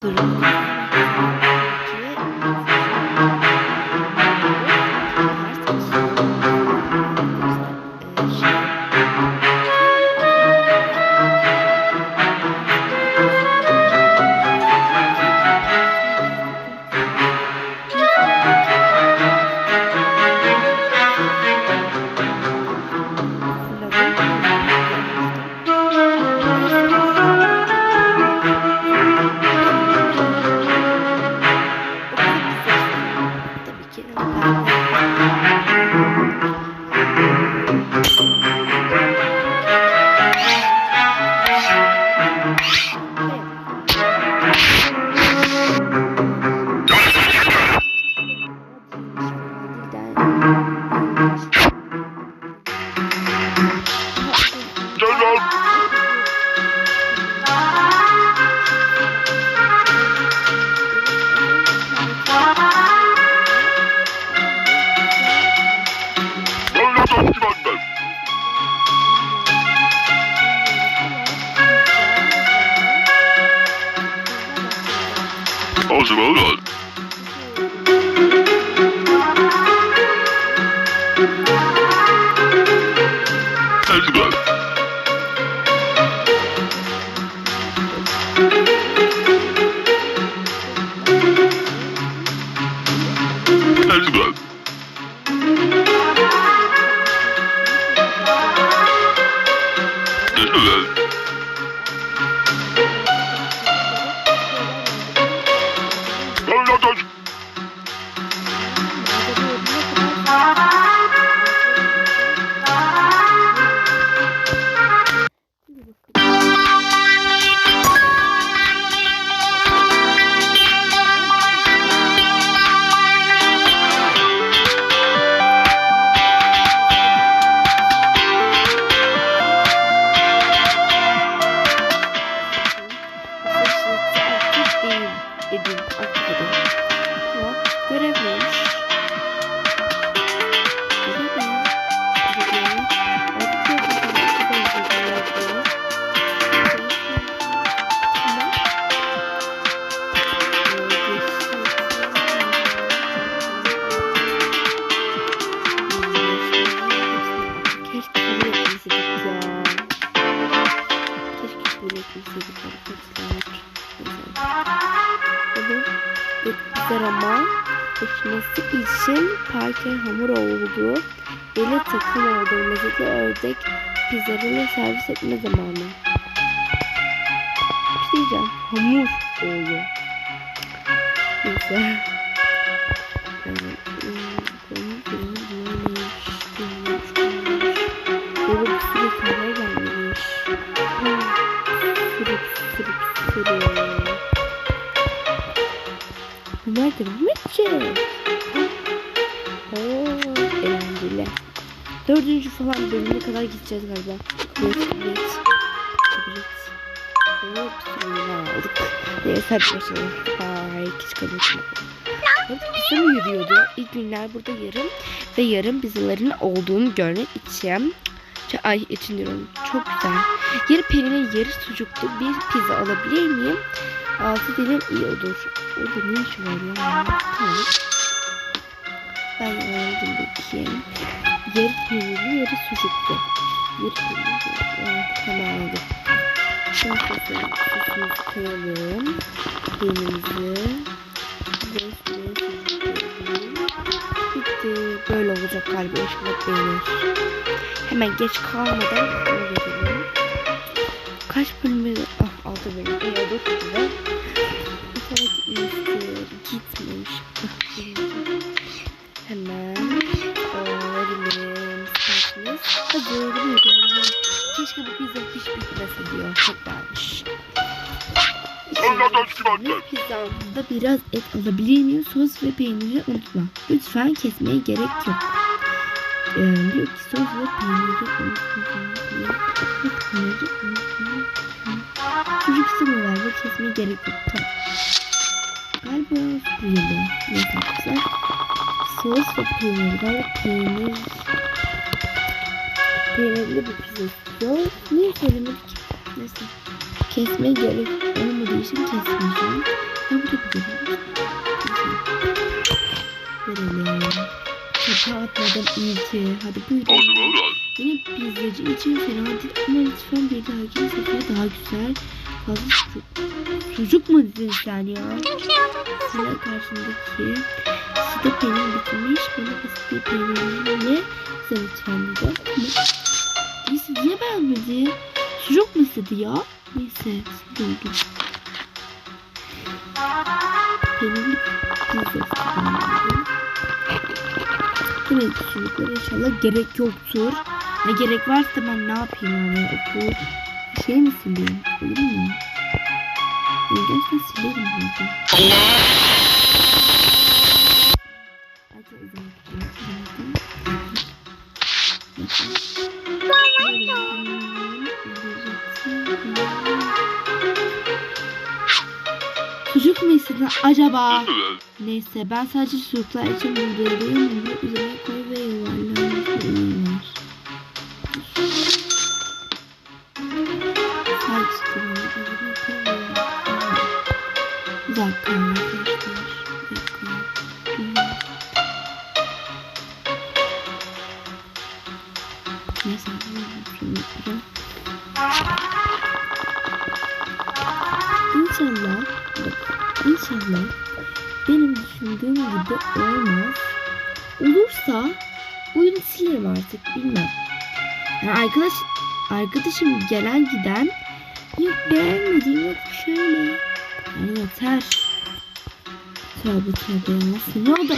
不如。Yeah. İçin Parker hamur oldu. Ele takım oldu. Lezzetli ördek pizzalarını servis etme zamanı. Bir şey diyeceğim. Hamur oldu. Neyse. Evet, ım, bunun- eğlenceli. Dördüncü falan bölüme kadar gideceğiz galiba. Evet, evet. Evet. Hop, sonra aldık. Neyse hadi başlayalım. Ay, hiç konuşma. Bizim yürüyordu. İlk günler burada yarım ve yarım pizzaların olduğunu görmek için. Ay için diyorum. Çok güzel. Yarı peynir, yarı sucuklu bir pizza alabilir miyim? Altı dilim iyi olur. Orada ne işi var ya? Tamam. Ben aldım bakayım. Yarı peynirli, yarı sucuklu. Yarı peynirli. Evet, tamam aldım. Şimdi sosumuzu koyalım. Peynirimizi. Bitti. Böyle olacak galiba. İnşallah beğenir. Hemen geç kalmadan verelim. Kaç bölüm? Ah 6 bölüm. İyi olur. Güzel. Evet iyidir. Gitmemiş. İçinde pizzamda biraz et alabilir miyim? Sos ve peyniri unutma. Lütfen kesmeye gerek yok. Ee, diyor ki sos ve peyniri unutma. Ve peyniri unutma. Çocuk istemiyorlar ve kesmeye gerek yok. Tamam. Galiba suyulu. Neyse arkadaşlar. Sos ve peynir. Galiba peynir. Peynirli bir pizza istiyor. Niye söylemedik? Neyse. Kesme gerek olmadığı için kesmeyeceğim. Ha bu da bir görev. Verelim. Çöpe atmadan iyi ki. Hadi buyurun. Automotor. Yine pizzacı için fena değil ama lütfen bir dahaki sefere daha güzel. Fazla sucuk. Sucuk mu dedin sen ya? Sıra karşındaki. Sizde peynir bitirmiş. Bana basit bir peynirle size diyeceğim. Ama Neyse niye beğenmedi? Sucuk mu istedi ya? Neyse. Gördüm. Peynirli pizza istedim. Demek ki çocuklara inşallah gerek yoktur. Ne gerek varsa ben ne yapayım yani okul şey mi sileyim? Olur mu? Gerçekten silerim burada. Acaba? Neyse ben sadece çocuklar için. Bunu üzerine koy ve yuvarlanır. Düşündüğüm gibi olmaz. Olursa oyunu silerim artık bilmem. Yani arkadaş arkadaşım gelen giden yok beğenmedim yok şöyle. Yani yeter. Tövbe tövbe nasıl ne oldu?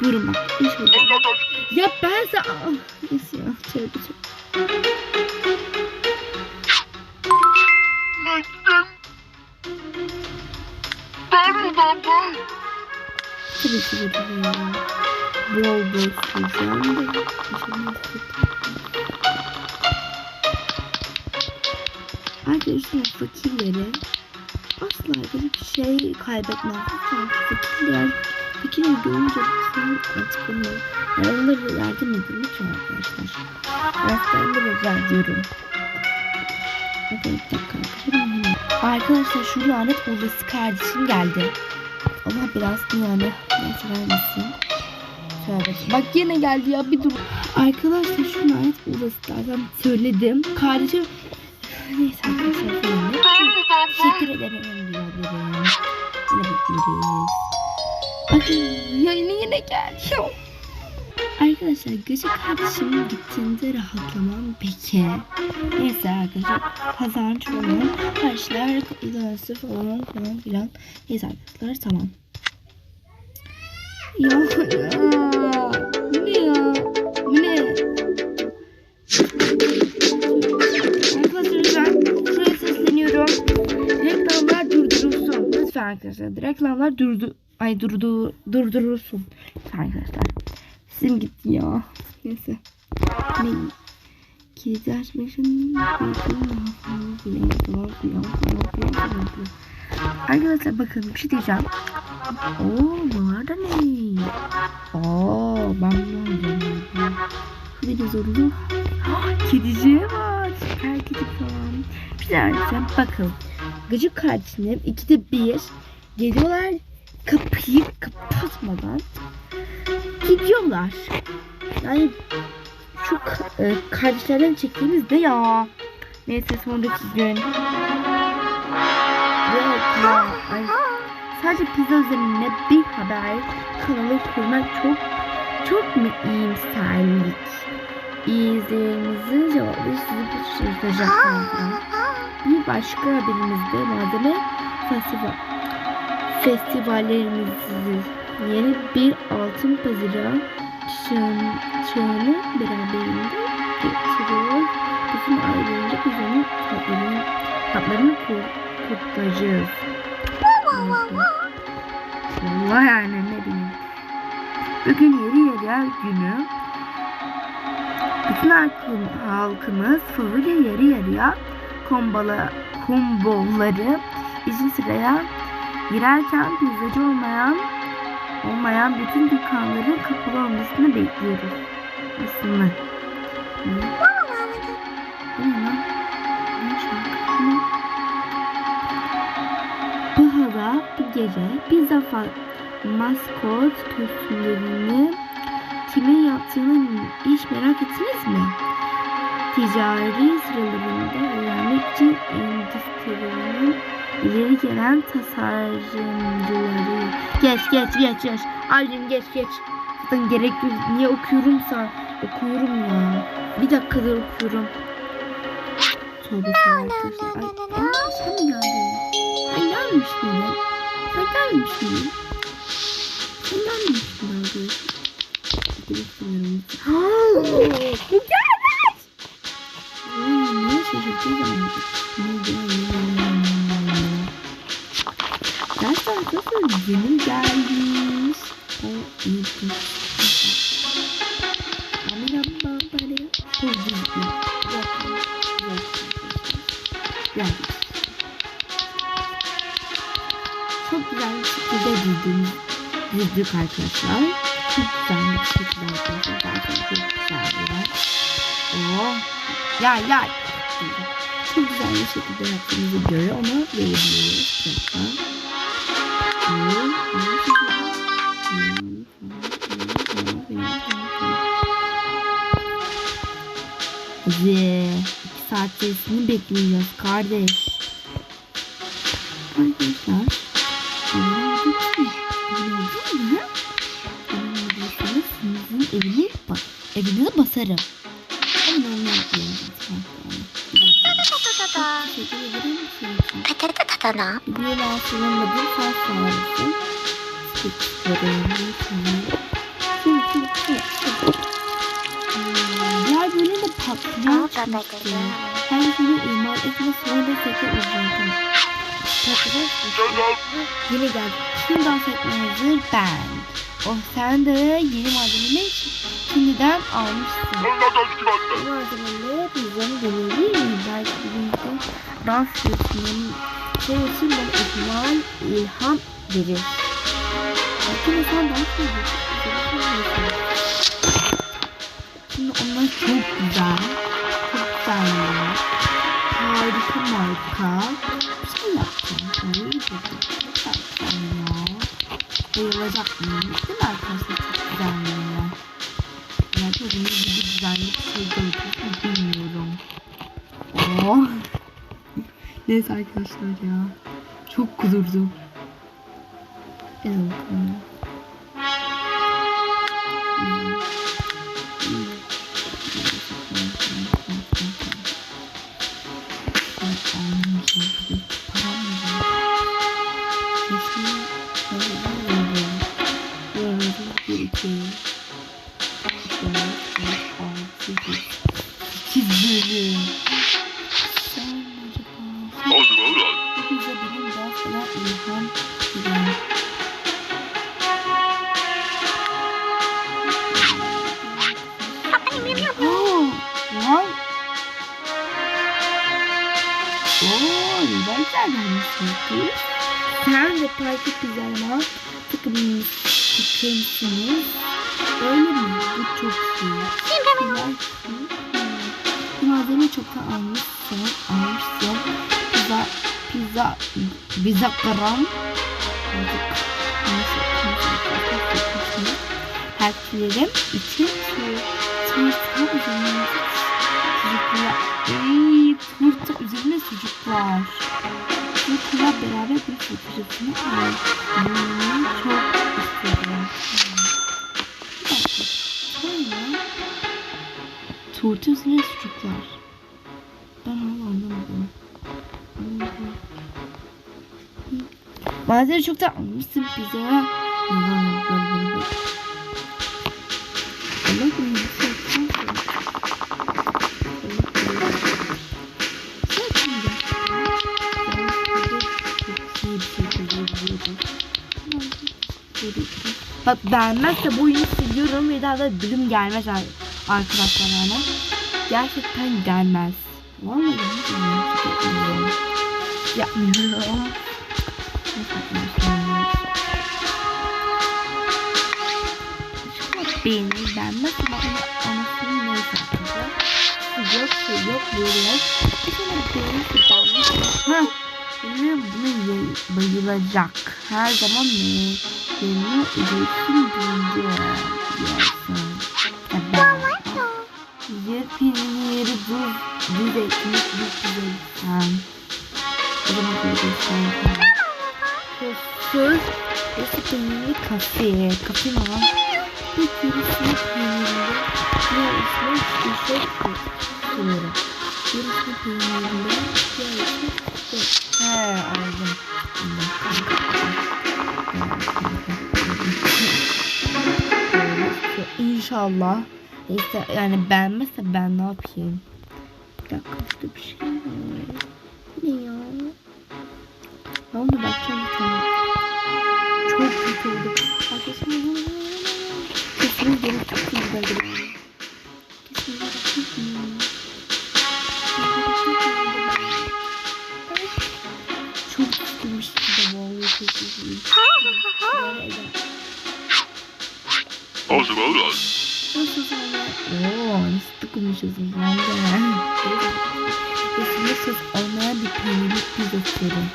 Buyurun bak. Ya ben sana... Ah, Neyse ya. Tövbe tövbe. Ki de böyle bol bol süreceğim de. Arkadaşlar fakirleri asla bir şey kaybetmez. Lütfen fakirler fakirleri görünce lütfen artık onu yani onlara yardım edin lütfen arkadaşlar. Ben de rica ediyorum. Hadi bir dakika arkadaşlar. Şu lanet olası kardeşim geldi. Allah biraz yani neyse vermesin. Bak yine geldi ya bir dur. Arkadaşlar şu lanet olası zaten söyledim. Kardeşim neyse arkadaşlar söyledim. Teşekkür ederim. Yine bekleriz. Ay ya yine yine geldi. Arkadaşlar gıcık kardeşim gittiğinde rahatlamam peki. Neyse arkadaşlar kazanç falan her şeyler idaresi falan falan filan. Neyse arkadaşlar tamam. Ya, ya ne ya? Ne? Arkadaşlar lütfen şuraya. Reklamlar durdurulsun. Lütfen arkadaşlar reklamlar durdu ay durdu durdurulsun. Arkadaşlar. Sesim gitti ya. Neyse. Ne? Kilidi için Arkadaşlar bakın bir şey diyeceğim. Oo bunlar da ne? Oo ben bunu. Bir de zorlu. Kediciye var. Süper kedi falan. Bir şey diyeceğim. Bakın. Gıcık kardeşlerim ikide bir geliyorlar kapıyı kapatmadan gidiyorlar. Yani şu e, kardeşlerden çektiğimiz ne ya? Neyse sonraki gün. Yok ya. Ay, sadece pizza üzerine bir haber kanalı kurmak çok çok mu iyimserlik? İzleyinizin cevabı sizi şaşırtacak. Bir başka haberimizde malzeme festival festivallerimizi yeni bir altın pazara çığın, çığını beraberinde getiriyor. Bütün biz onun tatlarını, tatlarını ku- kutlayacağız. Vallahi yani ne bileyim. Bugün yeri yeri günü. Bütün halkım, halkımız favori yarı yarıya kombala, komboları için sıraya girerken pizzacı olmayan olmayan bütün dükkanların kapalı olmasını bekliyoruz. Aslında hava, bu gece bir zafer maskot kostümlerini kimin yaptığını hiç merak ettiniz mi? Ticari sıralarında öğrenmek için endüstrinin ileri gelen tasarımcıları. Geç geç geç geç. Abicim geç geç. Zaten gerek yok. Niye okuyorumsa okuyorum ya. Bir dakikadır okuyorum. Tövbe tövbe. Ay, aa, sen mi geldin? Sen gelmiş miydin? Sen gelmiş miydin? Sen gelmiş miydin arkadaşlar? Bilmiyorum. Bu düzdük arkadaşlar. Çok güzel bir şekilde arkadaşlar. Zaten çok güzel bir yer. Oh. Ya ya. Çok güzel bir şekilde yaptığımızı göre ona verebiliyoruz. Hadi. iki saat sesini bekleyeceğiz kardeş. Arkadaşlar. evini bak evine basarım. Ama normal yapıyorum. Böyle aslında bir fark sağlarsın. Diğer bölümde patlayan çıkmıştı. Ben şimdi imar etme sonra tekrar uzandım. Tekrar yeni geldim. Şimdi dans etmeye hazır ben. Oh sen de yeni malzemeleri şimdiden almışsın. Bu malzemeleri bizden denildi. Belki birinci dans seçiminin içerisinde bana ilham, ilham verir. Bakın sen dans Şimdi onlar çok güzel. Çok güzel. Harika marka. Bir şey yaptım. Öyle bir şey. Çok. Bayılacak mıyım? Değil mi arkadaşlar? Çok güzel ya. Ya çok iyi bir güzellik şey. Bilmiyorum. Oh. Neyse arkadaşlar ya. Çok kudurdum. En bakalım. Hmm. Bir pizza gram. Partilerim için turta üzerine sucuklar. Sucukla beraber bir fotoğrafını almayı çok istedim. Sonra turta üzerine sucuklar. Ben hala Malzeme çok da almışsın bize. Bak beğenmezse bu oyunu siliyorum ve daha da bölüm gelmez ar- arkadaşlar yani. Gerçekten gelmez. Vallahi yapmıyorum. Çok beğenir denmez ama onu, anasının ne zaten Sıcak su yok böyle. Bir tane beğenirse denmez. Hah. Emre buna bayılacak. Her zaman ne? Beni üretim deyince yersin. Yer pirinleri düz, düz ekmek, düz. O zaman bir şey Söz, burası peynirli kafe. Kafe mi lan? Bir keresinde peynirli. Bir şey koyuyorum. Birisini peynirli. Süt. He anladım. İnşallah. Neyse yani beğenmezse ben ne yapayım? Bir dakika bir şey var. Ne ya? Ne oldu bakacağım öldürüyorum. Çok sıkılmıştı da boğuluyor çok sıkılmış. O zaman lan. Ooo nasıl konuşuyorsun ben de. Üstünde söz olmaya bir peynirlik bir doktorum.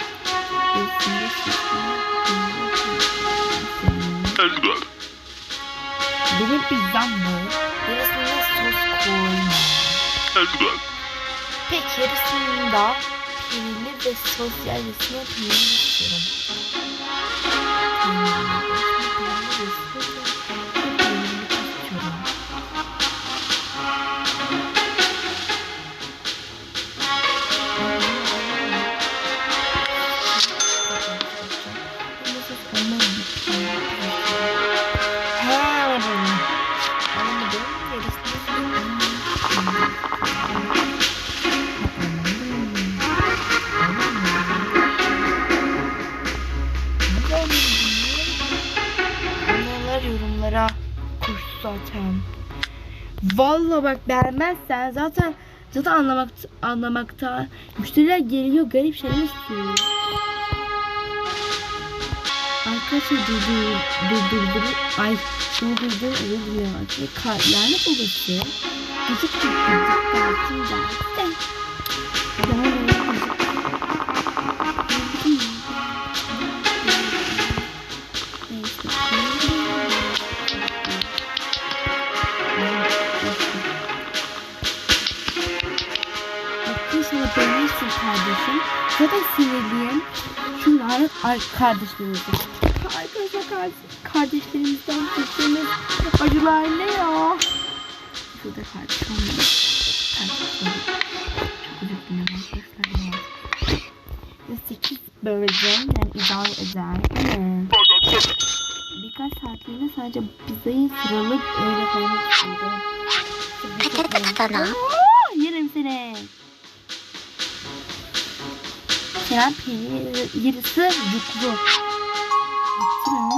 Üstünde söz olmaya bir peynirlik bir doktorum. Benim pizzam bu. Yarısında sos koyma. Ezber. Peki yarısında peynirli ve sos yarısına peynirli istiyorum. Peynirli Vallahi bak beğenmezsen zaten zaten anlamak anlamakta müşteriler geliyor garip şeyler istiyor. Arkadaşlar durdur durdurdur ay durdurdur özür dilerim arkadaşlar. Ka- Yani babası gıcık bir gıcık dersin dersin. Kardeşim. Zaten sinirliyim. Ar- kardeşlerimizden. Arkadaşlar kardeş- kardeşlerimizden çektiğimiz acılar ne ya? Şurada kardeşim. Çok özür dilerim arkadaşlar ya. Ve 8 böleceğim yani idare eder. Ama birkaç saatliğine sadece pizzayı sıralıp öyle koymak istiyorum. Yerim seni. Kenan yarısı yuklu. Gitti lan.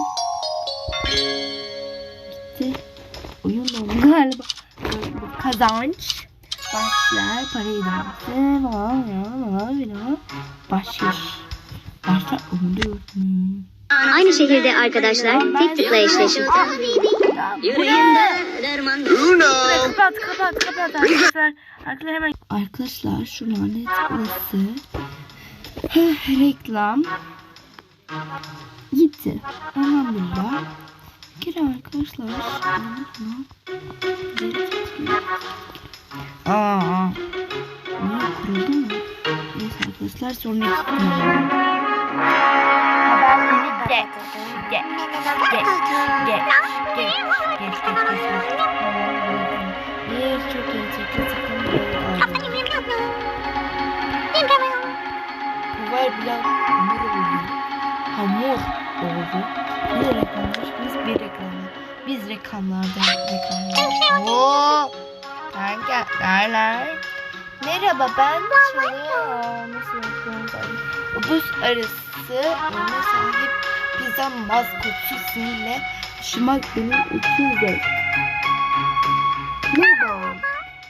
Gitti. Oyun da oldu galiba. Kazanç. Başlar. Para idaresi. Falan filan. Falan filan. Başlar. Başlar. Mu? Aynı şehirde arkadaşlar tek tıkla eşleşin. Derman Kapat kapat kapat arkadaşlar. Arkadaşlar hemen. Arkadaşlar şu lanet olası. Heh, reklam. Gitti. Elhamdülillah. Gir arkadaşlar. Aa. Niye kuruldu mu? Neyse arkadaşlar sonra yapıyorum. Haberleri geç. Geç. Geç. Geç. Geç. Geç. Geç. Geç. Geç. Bir Var biraz hamur oldu. Hamur oldu. Bir reklammış. Biz bir reklamlar. Biz reklamlardan reklamlar. Oo. Kanka derler. Merhaba ben çalıyorum. Nasıl yapıyorsunuz? Otobüs arası önüne sahip pizza maskotu ismiyle taşımak benim için zevk. Merhaba.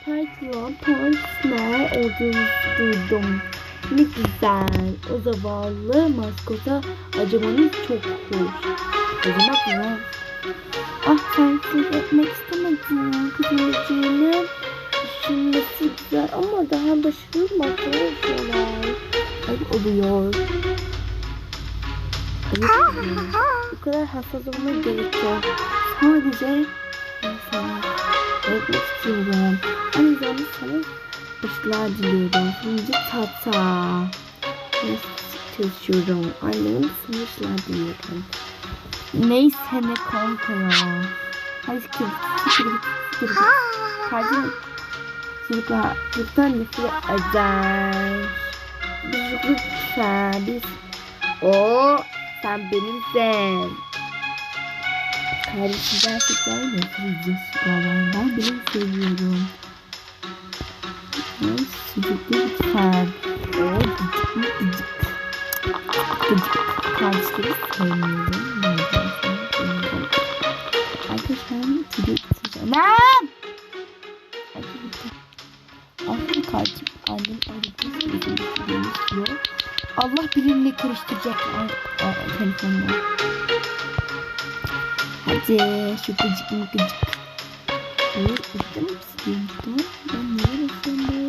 Parkla Parksma olduğunu duydum. Ne güzel. O zavallı maskota acımanız çok hoş. Acımak mı? Ah sensiz etmek istemedim. Kızılcığını pişirmesi güzel ama daha başlıyor mu arkadaşlar? Ay oluyor. Bu kadar hassas olmaya gerek yok. Sadece ben sana öğretmek istiyorum. Aynı zamanda sana başarılar diliyorum. Fırıncı tata. Çalışıyorum. Annemin başarılar diliyorum. Neyse ne kanka ya. Hadi siktir git, siktir git, siktir git. Kardeşim çocuklar çocuktan nefret eder. Biz lütfen biz o sen benimsin. Kardeşim gerçekten nefret ediyorsun. Ben beni seviyorum. Çocuklar lütfen. O gıcık. Kardeşleri sevmiyorum. Arkadaşlar annem aradı. Sözünü istiyor. Allah bilimle karıştıracak telefonla. Hadi şu gıcık mı gıcık. Evet, işte mi? Ben neler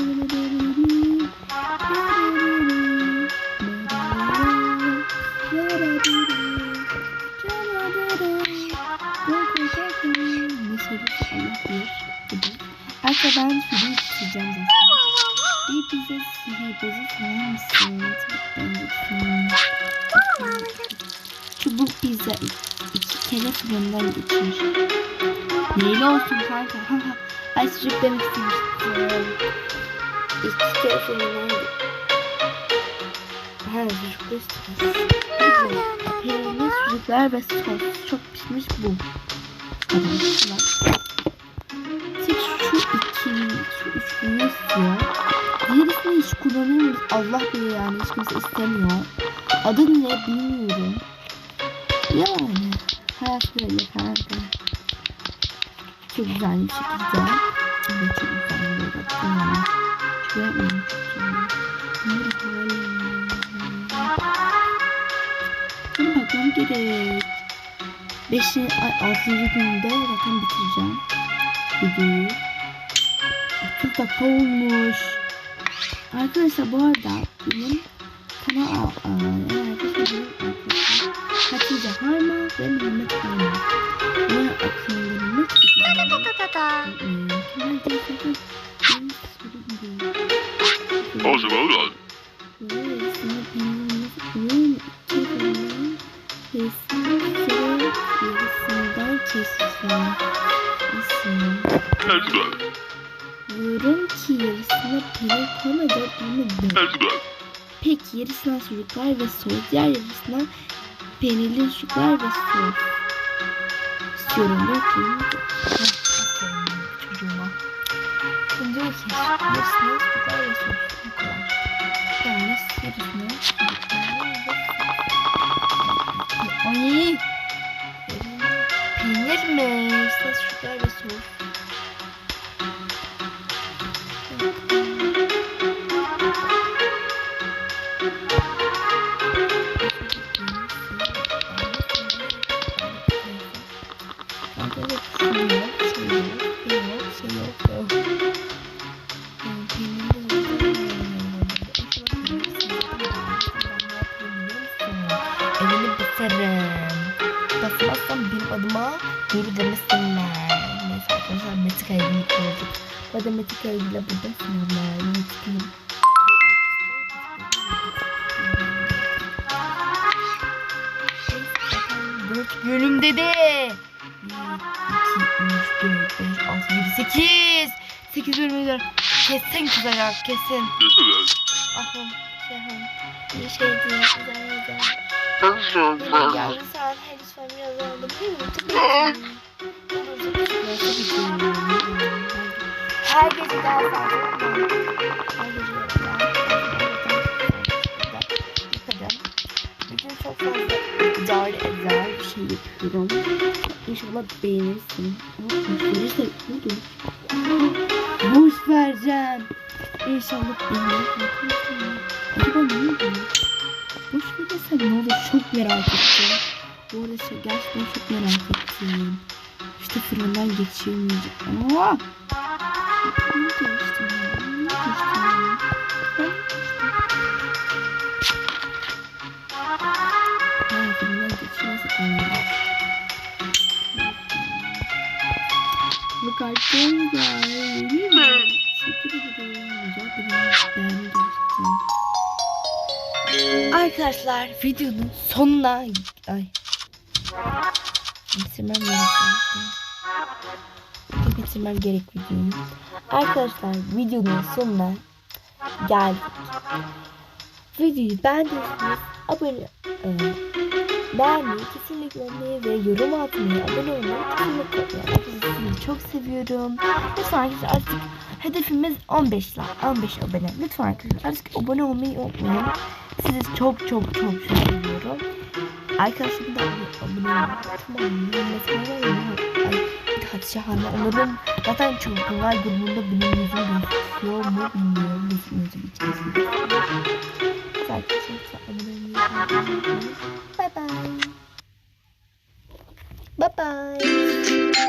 mısın? Tabii Çubuk pizza iki kere fırından geçmiş. Neyli olsun kanka? Ay sucuk demek istemiştim. İki kere fırından. Ha sucuklu istiyoruz. Peynir, sucuklar ve sos. Çok pişmiş bu. Arkadaşlar. Allah bilir yani hiç kimse istemiyor. Adı ne bilmiyorum. Yani hayat böyle kanka. Çok güzel bir şekilde. Evet çok güzel bir. Şuraya mı? Şimdi bakmam gerek. Beşi, ay, altıncı günde zaten bitireceğim videoyu. 30 dakika olmuş. Arkadaşlar bu arada benim kanal Hatice Harma ve Mehmet Harma. Ve akıllarını tutuyorum. Kemal Teyze'den benim sorum değil. Awesome, hold Diyorum ki yarısına peynir koymadan. Let's go. Peki yarısına sucuklar ve sos. Diğer yarısına peynirli sucuklar ve sos. İstiyorum diyor ki. Çocuğuma. Şimdi diyor ki yarısına sucuklar ve sos. Bu kadar. Yani yarısına sucuklar ve sos. Ay. Peynir mi? Geri demesinler. Neyse arkadaşlar Metik ayını kurduk. Bu arada Metik ayıyla burada sınırlar. Metik'in Dört bölümde de. 1, 2, 3, 4, 5, 6, 7, 8. 8 bölümde kesin kızacak kesin. Şahım, bir şey değil, güzel güzel. Yarın Her gece daha fazla olmam. Her gece daha Yaparım. Bugün çok fazla idare eder bir şey yapıyorum. İnşallah beğenirsin. Ama boş verirse ne olur? Boş vereceğim. İnşallah beğenirsin. Acaba ne olur? Boş verirse ne olur? Çok merak ettim. Bu arada şey, gerçekten çok merak ettim. İşte fırından geçirmeyeceğim. Aa! geçtim? Ne ederim. Ben geçtim. Arkadaşlar videonun sonuna ay bitirmem gerek. Bir bitirmem gerek videoyu. Arkadaşlar videonun sonuna geldik. Videoyu beğendiyseniz abone e, beğenmeyi kesinlikle unutmayın ve yorum atmayı, abone olmayı kesinlikle unutmayın. Çok seviyorum. Lütfen arkadaşlar artık hedefimiz 15 like, 15 abone. Lütfen arkadaşlar artık abone olmayı unutmayın. Sizi çok çok çok çok seviyorum. Arkadaşlarım da abone olmayı hadi şahane olurum. Zaten çocuklar grubunda benim yüzüm gözüküyor mu bilmiyorum. Gözükmeyecek içerisinde. Arkadaşlar abone olmayı. Bye bye. Bye bye.